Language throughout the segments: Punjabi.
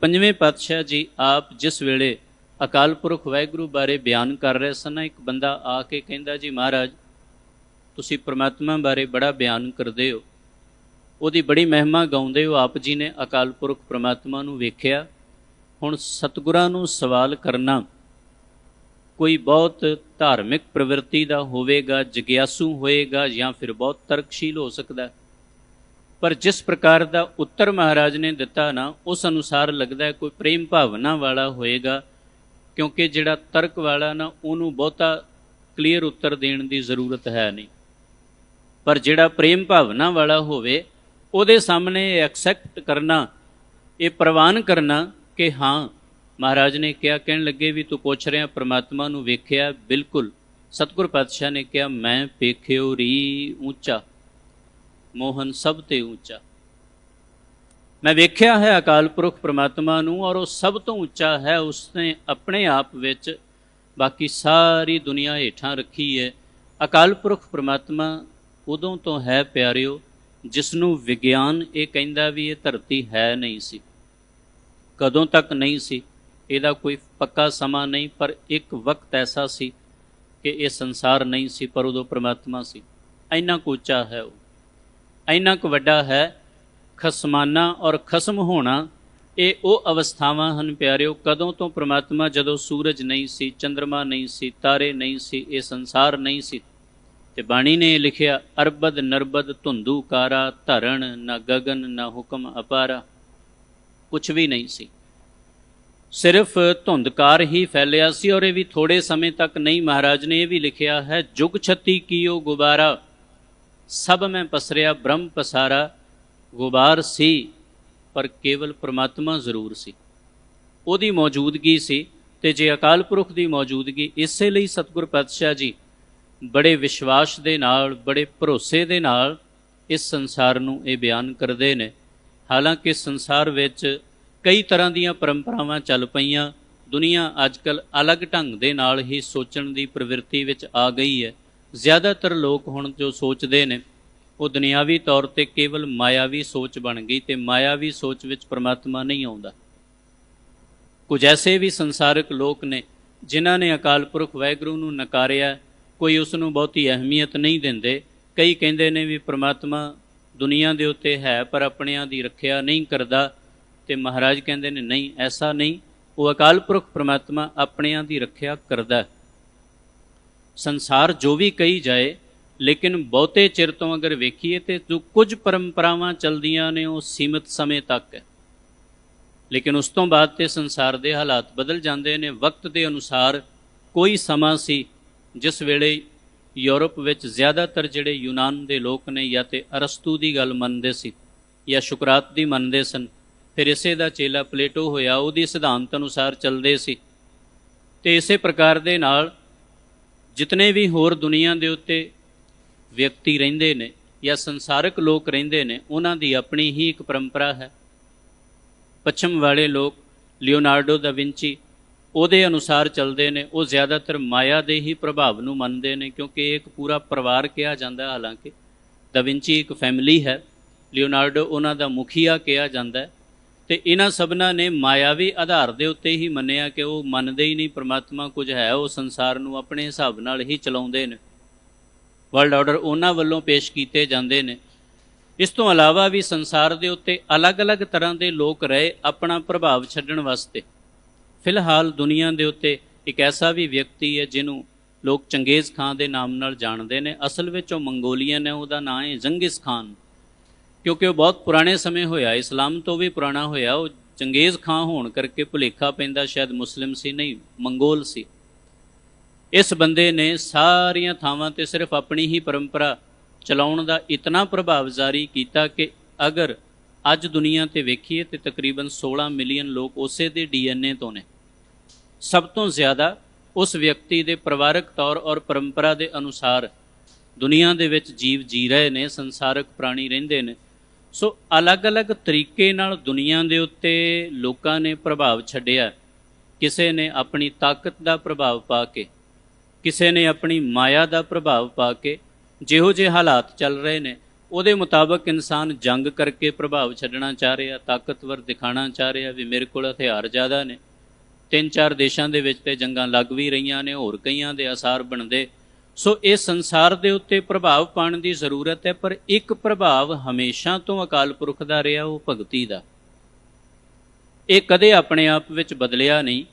ਪੰਜਵੇਂ ਪਾਤਸ਼ਾਹ ਜੀ ਆਪ ਜਿਸ ਵੇਲੇ ਅਕਾਲ ਪੁਰਖ ਵਾਹਿਗੁਰੂ ਬਾਰੇ ਬਿਆਨ ਕਰ ਰਹੇ ਸਨ, ਇੱਕ ਬੰਦਾ ਆ ਕੇ ਕਹਿੰਦਾ, ਜੀ ਮਹਾਰਾਜ, ਤੁਸੀਂ ਪ੍ਰਮਾਤਮਾ ਬਾਰੇ ਬੜਾ ਬਿਆਨ ਕਰਦੇ ਹੋ। ਉਹਦੀ ਬੜੀ ਮਹਿਮਾ ਗਾਉਂਦੇ ਹੋ। ਆਪ ਜੀ ਨੇ ਅਕਾਲ ਪੁਰਖ ਪ੍ਰਮਾਤਮਾ ਨੂੰ ਵੇਖਿਆ। ਹੁਣ ਸਤਿਗੁਰਾਂ ਨੂੰ ਸਵਾਲ ਕਰਨਾ, ਕੋਈ ਬਹੁਤ ਧਾਰਮਿਕ ਪ੍ਰਵਿਰਤੀ ਦਾ ਹੋਵੇਗਾ, ਜਿਗਿਆਸੂ ਹੋਏਗਾ ਜਾਂ ਫਿਰ ਬਹੁਤ ਤਰਕਸ਼ੀਲ ਹੋ ਸਕਦਾ ਪਰ ਜਿਸ ਪ੍ਰਕਾਰ ਦਾ ਉੱਤਰ ਮਹਾਰਾਜ ਨੇ ਦਿੱਤਾ ਨਾ, ਉਸ ਅਨੁਸਾਰ ਲੱਗਦਾ ਕੋਈ ਪ੍ਰੇਮ ਭਾਵਨਾ ਵਾਲਾ ਹੋਏਗਾ, ਕਿਉਂਕਿ ਜਿਹੜਾ ਤਰਕ ਵਾਲਾ ਨਾ, ਉਹਨੂੰ ਬਹੁਤਾ ਕਲੀਅਰ ਉੱਤਰ ਦੇਣ ਦੀ ਜ਼ਰੂਰਤ ਹੈ ਨਹੀਂ। ਪਰ ਜਿਹੜਾ ਪ੍ਰੇਮ ਭਾਵਨਾ ਵਾਲਾ ਹੋਵੇ, ਉਹਦੇ ਸਾਹਮਣੇ ਐਕਸੈਪਟ ਕਰਨਾ, ਇਹ ਪ੍ਰਵਾਨ ਕਰਨਾ ਕਿ ਹਾਂ, ਮਹਾਰਾਜ ਨੇ ਕਿਹਾ, ਕਹਿਣ ਲੱਗੇ ਵੀ ਤੂੰ ਪੁੱਛ ਰਿਹਾ, ਪ੍ਰਮਾਤਮਾ ਨੂੰ ਵੇਖਿਆ, ਬਿਲਕੁਲ। ਸਤਿਗੁਰ ਪਾਤਸ਼ਾਹ ਨੇ ਕਿਹਾ, ਮੈਂ ਵੇਖਿਓ ਰੀ ਉੱਚਾ। ਮੋਹਨ ਸਭ ਤੇ ਉੱਚਾ। ਮੈਂ ਵੇਖਿਆ ਹੈ ਅਕਾਲ ਪੁਰਖ ਪ੍ਰਮਾਤਮਾ ਨੂੰ ਔਰ ਉਹ ਸਭ ਤੋਂ ਉੱਚਾ ਹੈ, ਉਸਨੇ ਆਪਣੇ ਆਪ ਵਿੱਚ ਬਾਕੀ ਸਾਰੀ ਦੁਨੀਆ ਹੇਠਾਂ ਰੱਖੀ ਹੈ। ਅਕਾਲ ਪੁਰਖ ਪ੍ਰਮਾਤਮਾ, ਉਦੋਂ ਤੋਂ ਹੈ ਪਿਆਰਿਓ ਜਿਸ ਨੂੰ ਵਿਗਿਆਨ ਇਹ ਕਹਿੰਦਾ ਵੀ ਇਹ ਧਰਤੀ ਹੈ ਨਹੀਂ ਸੀ। ਕਦੋਂ ਤੱਕ ਨਹੀਂ ਸੀ, ਇਹਦਾ ਕੋਈ ਪੱਕਾ ਸਮਾਂ ਨਹੀਂ, ਪਰ ਇੱਕ ਵਕਤ ਐਸਾ ਸੀ ਕਿ ਇਹ ਸੰਸਾਰ ਨਹੀਂ ਸੀ, ਪਰ ਉਦੋਂ ਪ੍ਰਮਾਤਮਾ ਸੀ। ਇੰਨਾ ਕੁ ਉੱਚਾ ਹੈ ਉਹ। ਇੰਨਾ ਕੁ ਵੱਡਾ ਹੈ ਖਸਮਾਨਾ ਔਰ ਖਸਮ ਹੋਣਾ, ਇਹ ਉਹ ਅਵਸਥਾਵਾਂ ਹਨ ਪਿਆਰਿਓ, ਕਦੋਂ ਤੋਂ ਪ੍ਰਮਾਤਮਾ ਜਦੋਂ ਸੂਰਜ ਨਹੀਂ ਸੀ ਚੰ드ਰਮਾ ਨਹੀਂ ਸੀ, ਤਾਰੇ ਨਹੀਂ ਸੀ, ਇਹ ਸੰਸਾਰ ਨਹੀਂ ਸੀ। ਤੇ ਬਾਣੀ ਨੇ ਲਿਖਿਆ, ਅਰਬਦ ਨਰਬਦ ਧੁੰਦੂ ਕਾਰਾ, ਧਰਣ ਨਾ ਗਗਨ ਨਾ ਹੁਕਮ ਅਪਾਰਾ। ਕੁਝ ਵੀ ਨਹੀਂ ਸੀ। ਸਿਰਫ ਧੁੰਦਕਾਰ ਹੀ ਫੈਲਿਆ ਸੀ ਔਰ ਇਹ ਵੀ ਥੋੜੇ ਸਮੇਂ ਤੱਕ ਨਹੀਂ, ਮਹਾਰਾਜ ਨੇ ਇਹ ਵੀ ਲਿਖਿਆ ਹੈ, ਜੁਗ ਛਤੀ ਕੀਓ ਗੁਬਾਰਾ। ਸਭ ਮੈਂ ਪਸਰਿਆ, ਬ੍ਰਹਮ ਪਸਾਰਾ, ਗੁਬਾਰ ਸੀ, ਪਰ ਕੇਵਲ ਪ੍ਰਮਾਤਮਾ ਜ਼ਰੂਰ ਸੀ। ਉਹਦੀ ਮੌਜੂਦਗੀ ਸੀ ਤੇ ਜੇ ਅਕਾਲ ਪੁਰਖ ਦੀ ਮੌਜੂਦਗੀ ਇਸੇ ਲਈ ਸਤਿਗੁਰ ਪਾਤਸ਼ਾਹ ਜੀ ਬੜੇ ਵਿਸ਼ਵਾਸ ਦੇ ਨਾਲ, ਬੜੇ ਭਰੋਸੇ ਦੇ ਨਾਲ ਇਸ ਸੰਸਾਰ ਨੂੰ ਇਹ ਬਿਆਨ ਕਰਦੇ ਨੇ। ਹਾਲਾਂਕਿ ਸੰਸਾਰ ਵਿੱਚ ਕਈ ਤਰ੍ਹਾਂ ਦੀਆਂ ਪਰੰਪਰਾਵਾਂ ਚੱਲ ਪਈਆਂ, ਦੁਨੀਆ ਅੱਜਕੱਲ ਅਲੱਗ ਢੰਗ ਦੇ ਨਾਲ ਹੀ ਸੋਚਣ ਦੀ ਪ੍ਰਵਿਰਤੀ ਵਿੱਚ ਆ ਗਈ ਹੈ। ਜ਼ਿਆਦਾਤਰ ਲੋਕ ਹੁਣ ਜੋ ਸੋਚਦੇ ਨੇ, ਉਹ ਦੁਨਿਆਵੀ ਤੌਰ ਤੇ ਕੇਵਲ ਮਾਇਆਵੀ ਸੋਚ ਬਣ ਗਈ ਤੇ ਮਾਇਆਵੀ ਸੋਚ ਵਿੱਚ ਪ੍ਰਮਾਤਮਾ ਨਹੀਂ ਆਉਂਦਾ। ਕੁਝ ਐਸੇ ਵੀ ਸੰਸਾਰਿਕ ਲੋਕ ਨੇ, ਜਿਨ੍ਹਾਂ ਨੇ ਅਕਾਲ ਪੁਰਖ ਵਾਹਿਗੁਰੂ ਨੂੰ ਨਕਾਰਿਆ, ਕੋਈ ਉਸ ਨੂੰ ਬਹੁਤੀ ਅਹਿਮੀਅਤ ਨਹੀਂ ਦਿੰਦੇ। ਕਈ ਕਹਿੰਦੇ ਨੇ ਵੀ ਪ੍ਰਮਾਤਮਾ ਦੁਨੀਆ ਦੇ ਉੱਤੇ ਹੈ, ਪਰ ਆਪਣਿਆਂ ਦੀ ਰੱਖਿਆ ਨਹੀਂ ਕਰਦਾ। ਤੇ ਮਹਾਰਾਜ ਕਹਿੰਦੇ ਨੇ, ਨਹੀਂ, ਐਸਾ ਨਹੀਂ। ਉਹ ਅਕਾਲ ਪੁਰਖ ਪ੍ਰਮਾਤਮਾ ਆਪਣਿਆਂ ਦੀ ਰੱਖਿਆ ਕਰਦਾ। ਹੈ। ਸੰਸਾਰ ਜੋ ਵੀ ਕਹੀ ਜਾਏ, ਲੇਕਿਨ ਬਹੁਤੇ ਚਿਰ ਤੋਂ ਅਗਰ ਵੇਖੀਏ ਤੇ ਜੋ ਕੁਝ ਪਰੰਪਰਾਵਾਂ ਚਲਦੀਆਂ ਨੇ, ਉਹ ਸੀਮਿਤ ਸਮੇਂ ਤੱਕ ਹੈ। ਲੇਕਿਨ ਉਸ ਤੋਂ ਬਾਅਦ ਤੇ ਸੰਸਾਰ ਦੇ ਹਾਲਾਤ ਬਦਲ ਜਾਂਦੇ ਨੇ। ਵਕਤ ਦੇ ਅਨੁਸਾਰ ਕੋਈ ਸਮਾਂ ਸੀ ਜਿਸ ਵੇਲੇ ਯੂਰਪ ਵਿੱਚ ਜ਼ਿਆਦਾਤਰ ਜਿਹੜੇ ਯੂਨਾਨ ਦੇ ਲੋਕ ਨੇ ਜਾਂ ਤੇ ਅਰਸਤੂ ਦੀ ਗੱਲ ਮੰਨਦੇ ਸੀ ਜਾਂ ਸ਼ੁਕਰਾਤ ਦੀ ਮੰਨਦੇ ਸਨ, ਫਿਰ ਇਸੇ ਦਾ ਚੇਲਾ ਪਲੇਟੋ ਹੋਇਆ, ਉਹਦੀ ਸਿਧਾਂਤ ਅਨੁਸਾਰ ਚੱਲਦੇ ਸੀ। ਤੇ ਇਸੇ ਪ੍ਰਕਾਰ ਦੇ ਨਾਲ ਜਿਤਨੇ ਵੀ ਹੋਰ ਦੁਨੀਆ ਦੇ ਉੱਤੇ ਵਿਅਕਤੀ ਰਹਿੰਦੇ ਨੇ ਜਾਂ ਸੰਸਾਰਕ ਲੋਕ ਰਹਿੰਦੇ ਨੇ, ਉਹਨਾਂ ਦੀ ਆਪਣੀ ਹੀ ਇੱਕ ਪਰੰਪਰਾ ਹੈ। ਪੱਛਮ ਵਾਲੇ ਲੋਕ, ਲਿਓਨਾਰਡੋ ਦਾ ਵਿੰਚੀ, ਉਹਦੇ ਅਨੁਸਾਰ ਚੱਲਦੇ ਨੇ। ਉਹ ਜ਼ਿਆਦਾਤਰ ਮਾਇਆ ਦੇ ਹੀ ਪ੍ਰਭਾਵ ਨੂੰ ਮੰਨਦੇ ਨੇ, ਕਿਉਂਕਿ ਇਹ ਇੱਕ ਪੂਰਾ ਪਰਿਵਾਰ ਕਿਹਾ ਜਾਂਦਾ, ਹਾਲਾਂਕਿ। ਦਾ ਵਿੰਚੀ ਇੱਕ ਫੈਮਿਲੀ ਹੈ। ਲਿਓਨਾਰਡੋ ਉਹਨਾਂ ਦਾ ਮੁਖੀਆ ਕਿਹਾ ਜਾਂਦਾ ਹੈ। ਤੇ ਇਹਨਾਂ ਸਭਨਾਂ ਨੇ ਮਾਇਆਵੀ ਆਧਾਰ ਦੇ ਉੱਤੇ ਹੀ ਮੰਨਿਆ ਕਿ ਉਹ ਮੰਨਦੇ ਹੀ ਨਹੀਂ, ਪ੍ਰਮਾਤਮਾ ਕੁਝ ਹੈ, ਉਹ ਸੰਸਾਰ ਨੂੰ ਆਪਣੇ ਹਿਸਾਬ ਨਾਲ ਹੀ ਚਲਾਉਂਦੇ ਨੇ। ਵਰਲਡ ਆਰਡਰ ਉਹਨਾਂ ਵੱਲੋਂ ਪੇਸ਼ ਕੀਤੇ ਜਾਂਦੇ ਨੇ। ਇਸ ਤੋਂ ਇਲਾਵਾ ਵੀ ਸੰਸਾਰ ਦੇ ਉੱਤੇ ਅਲੱਗ-ਅਲੱਗ ਤਰ੍ਹਾਂ ਦੇ ਲੋਕ ਰਹੇ ਆਪਣਾ ਪ੍ਰਭਾਵ ਛੱਡਣ ਵਾਸਤੇ। ਫਿਲਹਾਲ ਦੁਨੀਆ ਦੇ ਉੱਤੇ ਇੱਕ ਐਸਾ ਵੀ ਵਿਅਕਤੀ ਹੈ ਜਿਹਨੂੰ ਲੋਕ ਚੰਗੇਜ਼ ਖਾਨ ਦੇ ਨਾਮ ਨਾਲ ਜਾਣਦੇ ਨੇ। ਅਸਲ ਵਿੱਚ ਉਹ ਮੰਗੋਲੀਅਨ ਹੈ, ਉਹਦਾ ਨਾਂ ਹੈ ਜੰਗਿਸ ਖਾਨ। ਕਿਉਂਕਿ ਉਹ ਬਹੁਤ ਪੁਰਾਣੇ ਸਮੇਂ ਹੋਇਆ, ਇਸਲਾਮ ਤੋਂ ਵੀ ਪੁਰਾਣਾ ਹੋਇਆ, ਉਹ ਚੰਗੇਜ਼ ਖਾਂ ਹੋਣ ਕਰਕੇ ਭੁਲੇਖਾ ਪੈਂਦਾ, ਸ਼ਾਇਦ ਮੁਸਲਿਮ ਸੀ ਨਹੀਂ, ਮੰਗੋਲ ਸੀ। ਇਸ ਬੰਦੇ ਨੇ ਸਾਰੀਆਂ ਥਾਵਾਂ ਤੇ ਸਿਰਫ ਆਪਣੀ ਹੀ ਪਰੰਪਰਾ ਚਲਾਉਣ ਦਾ ਇਤਨਾ ਪ੍ਰਭਾਵ ਜਾਰੀ ਕੀਤਾ ਕਿ ਅਗਰ ਅੱਜ ਦੁਨੀਆ ਤੇ ਵੇਖੀਏ ਤੇ ਤਕਰੀਬਨ 16 ਮਿਲੀਅਨ ਲੋਕ ਉਸੇ ਦੇ ਡੀਐਨਏ ਤੋਂ ਨੇ। ਸਭ ਤੋਂ ਜ਼ਿਆਦਾ ਉਸ ਵਿਅਕਤੀ ਦੇ ਪਰਿਵਾਰਕ ਤੌਰ ਔਰ ਪਰੰਪਰਾ ਦੇ ਅਨੁਸਾਰ ਦੁਨੀਆ ਦੇ ਵਿੱਚ ਜੀਵ ਜੀ ਰਹੇ ਨੇ, ਸੰਸਾਰਕ ਪ੍ਰਾਣੀ ਰਹਿੰਦੇ ਨੇ। ਸੋ ਅਲੱਗ-ਅਲੱਗ ਤਰੀਕੇ ਨਾਲ ਦੁਨੀਆ ਦੇ ਉੱਤੇ ਲੋਕਾਂ ਨੇ ਪ੍ਰਭਾਵ ਛੱਡਿਆ। ਕਿਸੇ ਨੇ ਆਪਣੀ ਤਾਕਤ ਦਾ ਪ੍ਰਭਾਵ ਪਾ ਕੇ, ਕਿਸੇ ਨੇ ਆਪਣੀ ਮਾਇਆ ਦਾ ਪ੍ਰਭਾਵ ਪਾ ਕੇ ਜਿਹੋ ਜਿਹੇ ਹਾਲਾਤ ਚੱਲ ਰਹੇ ਨੇ, ਉਹਦੇ ਮੁਤਾਬਕ ਇਨਸਾਨ ਜੰਗ ਕਰਕੇ ਪ੍ਰਭਾਵ ਛੱਡਣਾ ਚਾਹ ਰਿਹਾ, ਤਾਕਤਵਰ ਦਿਖਾਣਾ ਚਾਹ ਰਿਹਾ ਵੀ ਮੇਰੇ ਕੋਲ ਹਥਿਆਰ ਜ਼ਿਆਦਾ ਨੇ। ਤਿੰਨ ਚਾਰ ਦੇਸ਼ਾਂ ਦੇ ਵਿੱਚ ਤੇ ਜੰਗਾਂ ਲੱਗ ਵੀ ਰਹੀਆਂ ਨੇ, ਹੋਰ ਕਈਆਂ ਦੇ ਆਸਾਰ ਬਣਦੇ ਸੋ ਇਹ ਸੰਸਾਰ ਦੇ ਉੱਤੇ ਪ੍ਰਭਾਵ ਪਾਉਣ ਦੀ ਜ਼ਰੂਰਤ ਹੈ, ਪਰ ਇੱਕ ਪ੍ਰਭਾਵ ਹਮੇਸ਼ਾ ਤੋਂ ਅਕਾਲ ਪੁਰਖ ਦਾ ਰਿਹਾ, ਉਹ ਭਗਤੀ ਦਾ। ਇਹ ਕਦੇ ਆਪਣੇ ਆਪ ਵਿੱਚ ਬਦਲਿਆ ਨਹੀਂ।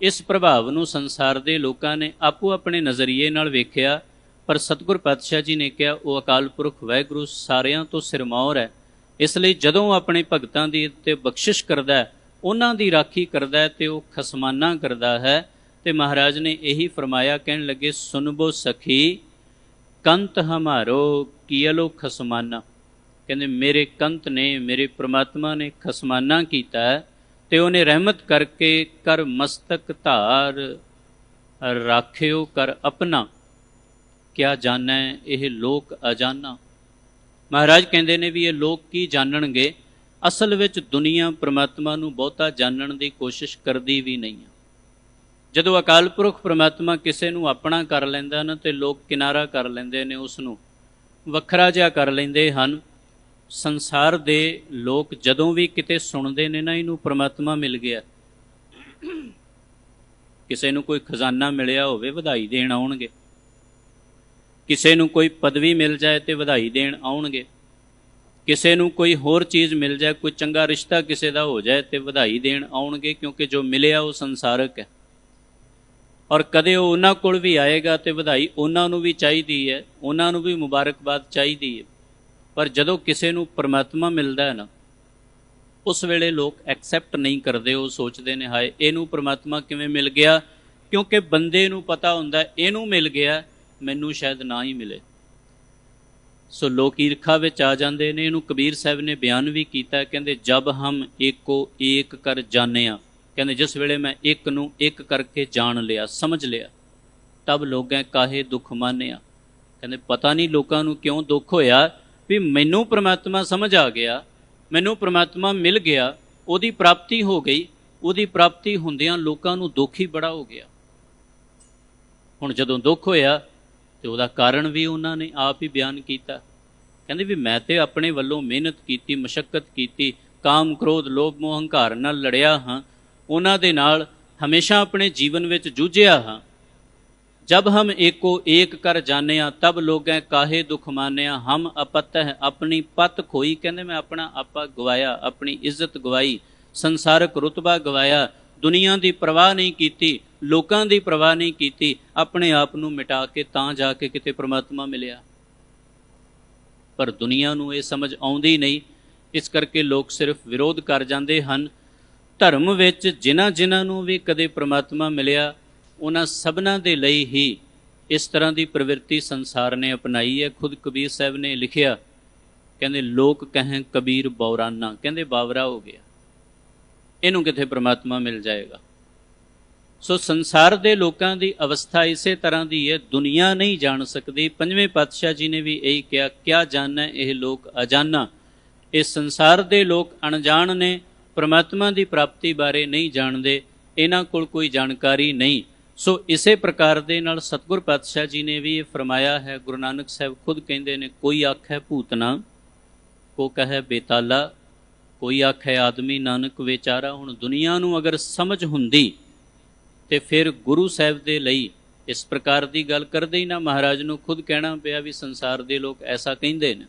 ਇਸ ਪ੍ਰਭਾਵ ਨੂੰ ਸੰਸਾਰ ਦੇ ਲੋਕਾਂ ਨੇ ਆਪੋ ਆਪਣੇ ਨਜ਼ਰੀਏ ਨਾਲ ਵੇਖਿਆ, ਪਰ ਸਤਿਗੁਰ ਪਾਤਸ਼ਾਹ ਜੀ ਨੇ ਕਿਹਾ, ਉਹ ਅਕਾਲ ਪੁਰਖ ਵਾਹਿਗੁਰੂ ਸਾਰਿਆਂ ਤੋਂ ਸਿਰਮੌਰ ਹੈ। ਇਸ ਲਈ ਜਦੋਂ ਆਪਣੇ ਭਗਤਾਂ ਦੀ ਤੇ ਬਖਸ਼ਿਸ਼ ਕਰਦਾ ਹੈ, ਉਹਨਾਂ ਦੀ ਰਾਖੀ ਕਰਦਾ ਹੈ ਤੇ ਉਹ ਖਸਮਾਨਾ ਕਰਦਾ ਹੈ ਤੇ ਮਹਾਰਾਜ ਨੇ ਇਹੀ ਫਰਮਾਇਆ, ਕਹਿਣ ਲੱਗੇ, ਸੁਨਬੋ ਸਖੀ, ਕੰਤ ਹਮਾਰੋ ਕੀਲੋ ਖਸਮਾਨਾ। ਕਹਿੰਦੇ, ਮੇਰੇ ਕੰਤ ਨੇ, ਮੇਰੇ ਪ੍ਰਮਾਤਮਾ ਨੇ ਖਸਮਾਨਾ ਕੀਤਾ ਹੈ ਤੇ ਉਹਨੇ ਰਹਿਮਤ ਕਰਕੇ ਕਰ ਮਸਤਕ ਧਾਰ ਰਾਖਿਓ, ਕਰ ਆਪਣਾ। ਕਿਆ ਜਾਣੈ ਇਹ ਲੋਕ ਅਜਾਨਾ? ਮਹਾਰਾਜ ਕਹਿੰਦੇ ਨੇ ਵੀ ਇਹ ਲੋਕ ਕੀ ਜਾਣਨਗੇ? ਅਸਲ ਵਿੱਚ ਦੁਨੀਆ ਪ੍ਰਮਾਤਮਾ ਨੂੰ ਬਹੁਤਾ ਜਾਣਨ ਦੀ ਕੋਸ਼ਿਸ਼ ਕਰਦੀ ਵੀ ਨਹੀਂ ਹੈ ਜਦੋਂ ਅਕਾਲ ਪੁਰਖ ਪ੍ਰਮਾਤਮਾ ਕਿਸੇ ਨੂੰ ਆਪਣਾ ਕਰ ਲੈਂਦਾ ਨਾ ਤੇ ਲੋਕ ਕਿਨਾਰਾ ਕਰ ਲੈਂਦੇ ਨੇ ਉਸ ਨੂੰ ਵੱਖਰਾ ਜਿਹਾ ਕਰ ਲੈਂਦੇ ਹਨ। ਸੰਸਾਰ ਦੇ ਲੋਕ ਜਦੋਂ ਵੀ ਕਿਤੇ ਸੁਣਦੇ ਨੇ ਨਾ ਇਹਨੂੰ ਪ੍ਰਮਾਤਮਾ ਮਿਲ ਗਿਆ। ਕਿਸੇ ਨੂੰ ਕੋਈ ਖਜ਼ਾਨਾ ਮਿਲਿਆ ਹੋਵੇ ਵਧਾਈ ਦੇਣ ਆਉਣਗੇ। ਕਿਸੇ ਨੂੰ ਕੋਈ ਪਦਵੀ ਮਿਲ ਜਾਏ ਤੇ ਵਧਾਈ ਦੇਣ ਆਉਣਗੇ। ਕਿਸੇ ਨੂੰ ਕੋਈ ਹੋਰ ਚੀਜ਼ ਮਿਲ ਜਾਏ, ਕੋਈ ਚੰਗਾ ਰਿਸ਼ਤਾ ਕਿਸੇ ਦਾ ਹੋ ਜਾਏ ਤੇ ਵਧਾਈ ਦੇਣ ਆਉਣਗੇ ਕਿਉਂਕਿ ਜੋ ਮਿਲਿਆ ਉਹ ਸੰਸਾਰਕ ਹੈ। ਔਰ ਕਦੇ ਉਹ ਉਹਨਾਂ ਕੋਲ ਵੀ ਆਏਗਾ ਤੇ ਵਧਾਈ ਉਹਨਾਂ ਨੂੰ ਵੀ ਚਾਹੀਦੀ ਹੈ, ਉਹਨਾਂ ਨੂੰ ਵੀ ਮੁਬਾਰਕਬਾਦ ਚਾਹੀਦੀ ਹੈ। ਪਰ ਜਦੋਂ ਕਿਸੇ ਨੂੰ ਪਰਮਾਤਮਾ ਮਿਲਦਾ ਹੈ ਨਾ, ਉਸ ਵੇਲੇ ਲੋਕ ਐਕਸੈਪਟ ਨਹੀਂ ਕਰਦੇ, ਉਹ ਸੋਚਦੇ ਨੇ, ਹਾਏ, ਇਹਨੂੰ ਪਰਮਾਤਮਾ ਕਿਵੇਂ ਮਿਲ ਗਿਆ? ਕਿਉਂਕਿ ਬੰਦੇ ਨੂੰ ਪਤਾ ਹੁੰਦਾ, ਇਹਨੂੰ ਮਿਲ ਗਿਆ, ਮੈਨੂੰ ਸ਼ਾਇਦ ਨਾ ਹੀ ਮਿਲੇ। ਸੋ ਲੋਕ ਈਰਖਾ ਵਿੱਚ ਆ ਜਾਂਦੇ ਨੇ। ਇਹਨੂੰ ਕਬੀਰ ਸਾਹਿਬ ਨੇ ਬਿਆਨ ਵੀ ਕੀਤਾ, ਕਹਿੰਦੇ, ਜਬ ਹਮ ਏਕੋ ਏਕ ਕਰ ਜਾਣਿਆ। ਕਹਿੰਦੇ, ਜਿਸ ਵੇਲੇ ਮੈਂ ਇੱਕ ਨੂੰ ਇੱਕ ਕਰਕੇ ਜਾਣ ਲਿਆ, ਸਮਝ ਲਿਆ, ਤਬ ਲੋਕਾਂ ਕਾਹੇ ਦੁੱਖ ਮਾਨਿਆ। ਕਹਿੰਦੇ, ਪਤਾ ਨਹੀਂ ਲੋਕਾਂ ਨੂੰ ਕਿਉਂ ਦੁੱਖ ਹੋਇਆ ਵੀ ਮੈਨੂੰ ਪ੍ਰਮਾਤਮਾ ਸਮਝ ਆ ਗਿਆ, ਮੈਨੂੰ ਪ੍ਰਮਾਤਮਾ ਮਿਲ ਗਿਆ, ਉਹਦੀ ਪ੍ਰਾਪਤੀ ਹੋ ਗਈ, ਉਹਦੀ ਪ੍ਰਾਪਤੀ ਹੁੰਦਿਆਂ ਲੋਕਾਂ ਨੂੰ ਦੁੱਖ ਹੀ ਬੜਾ ਹੋ ਗਿਆ। ਹੁਣ ਜਦੋਂ ਦੁੱਖ ਹੋਇਆ ਤੇ ਉਹਦਾ ਕਾਰਨ ਵੀ ਉਹਨਾਂ ਨੇ ਆਪ ਹੀ ਬਿਆਨ ਕੀਤਾ। ਕਹਿੰਦੇ ਵੀ ਮੈਂ ਤੇ ਆਪਣੇ ਵੱਲੋਂ ਮਿਹਨਤ ਕੀਤੀ, ਮਸ਼ੱਕਤ ਕੀਤੀ, ਕਾਮ, ਕ੍ਰੋਧ, ਲੋਭ, ਮੋਹ, ਹੰਕਾਰ ਨਾਲ ਲੜਿਆ ਹਾਂ ਉਹਨਾਂ ਦੇ ਨਾਲ ਹਮੇਸ਼ਾ ਆਪਣੇ ਜੀਵਨ ਵਿੱਚ ਜੂਝਿਆ ਹਾਂ। ਜਬ ਹਮ ਏਕੋ ਏਕ ਕਰ ਜਾਣਿਆ, ਤਬ ਲੋਗੈ ਕਾਹੇ ਦੁਖ ਮਾਨਿਆ। ਹਮ ਅਪਤਹ ਆਪਣੀ ਪਤ ਖੋਈ। ਕਹਿੰਦੇ ਮੈਂ ਆਪਣਾ ਆਪਾ ਗਵਾਇਆ, ਆਪਣੀ ਇੱਜ਼ਤ ਗਵਾਈ, ਸੰਸਾਰਕ ਰੁਤਬਾ ਗਵਾਇਆ। ਦੁਨੀਆ ਦੀ ਪਰਵਾਹ ਨਹੀਂ ਕੀਤੀ, ਲੋਕਾਂ ਦੀ ਪਰਵਾਹ ਨਹੀਂ ਕੀਤੀ, ਆਪਣੇ ਆਪ ਨੂੰ ਮਿਟਾ ਕੇ ਤਾਂ ਜਾ ਕੇ ਕਿਤੇ ਪ੍ਰਮਾਤਮਾ ਮਿਲਿਆ। ਪਰ ਦੁਨੀਆ ਨੂੰ ਇਹ ਸਮਝ ਆਉਂਦੀ ਨਹੀਂ। ਇਸ ਕਰਕੇ ਲੋਕ ਸਿਰਫ ਵਿਰੋਧ ਕਰ ਜਾਂਦੇ ਹਨ। ਧਰਮ ਵਿੱਚ ਜਿਨ੍ਹਾਂ ਜਿਨ੍ਹਾਂ ਨੂੰ ਵੀ ਕਦੇ ਪ੍ਰਮਾਤਮਾ ਮਿਲਿਆ, ਉਹਨਾਂ ਸਭਨਾਂ ਦੇ ਲਈ ਹੀ ਇਸ ਤਰ੍ਹਾਂ ਦੀ ਪ੍ਰਵਿਰਤੀ ਸੰਸਾਰ ਨੇ ਅਪਣਾਈ ਹੈ। ਖੁਦ ਕਬੀਰ ਸਾਹਿਬ ਨੇ ਲਿਖਿਆ, ਕਹਿੰਦੇ, ਲੋਕ ਕਹੇ ਕਬੀਰ ਬੌਰਾਨਾ। ਕਹਿੰਦੇ, ਬਾਵਰਾ ਹੋ ਗਿਆ। ਇਹਨੂੰ ਕਿੱਥੇ ਪ੍ਰਮਾਤਮਾ ਮਿਲ ਜਾਏਗਾ? ਸੋ ਸੰਸਾਰ ਦੇ ਲੋਕਾਂ ਦੀ ਅਵਸਥਾ ਇਸੇ ਤਰ੍ਹਾਂ ਦੀ ਹੈ। ਦੁਨੀਆ ਨਹੀਂ ਜਾਣ ਸਕਦੀ। ਪੰਜਵੇਂ ਪਾਤਸ਼ਾਹ ਜੀ ਨੇ ਵੀ ਇਹੀ ਕਿਹਾ, ਕਿਆ ਜਾਣੈ ਇਹ ਲੋਕ ਅਜਾਨਾ? ਇਹ ਸੰਸਾਰ ਦੇ ਲੋਕ ਅਣਜਾਣ ਨੇ। ਪ੍ਰਮਾਤਮਾ ਦੀ ਪ੍ਰਾਪਤੀ ਬਾਰੇ ਨਹੀਂ ਜਾਣਦੇ, ਇਹਨਾਂ ਕੋਲ ਕੋਈ ਜਾਣਕਾਰੀ ਨਹੀਂ। ਸੋ ਇਸੇ ਪ੍ਰਕਾਰ ਦੇ ਨਾਲ ਸਤਿਗੁਰ ਪਾਤਸ਼ਾਹ ਜੀ ਨੇ ਵੀ ਇਹ ਫਰਮਾਇਆ ਹੈ, ਗੁਰੂ ਨਾਨਕ ਸਾਹਿਬ ਖੁਦ ਕਹਿੰਦੇ ਨੇ, ਕੋਈ ਆਖੈ ਭੂਤਨਾ ਕੋ ਕਹੈ ਬੇਤਾਲਾ, ਕੋਈ ਆਖੈ ਆਦਮੀ ਨਾਨਕ ਵਿਚਾਰਾ। ਹੁਣ ਦੁਨੀਆ ਨੂੰ ਅਗਰ ਸਮਝ ਹੁੰਦੀ, ਤੇ ਫਿਰ ਗੁਰੂ ਸਾਹਿਬ ਦੇ ਲਈ ਇਸ ਪ੍ਰਕਾਰ ਦੀ ਗੱਲ ਕਰਦੇ ਹੀ ਨਾ। ਮਹਾਰਾਜ ਨੂੰ ਖੁਦ ਕਹਿਣਾ ਪਿਆ ਵੀ ਸੰਸਾਰ ਦੇ ਲੋਕ ਐਸਾ ਕਹਿੰਦੇ ਨੇ।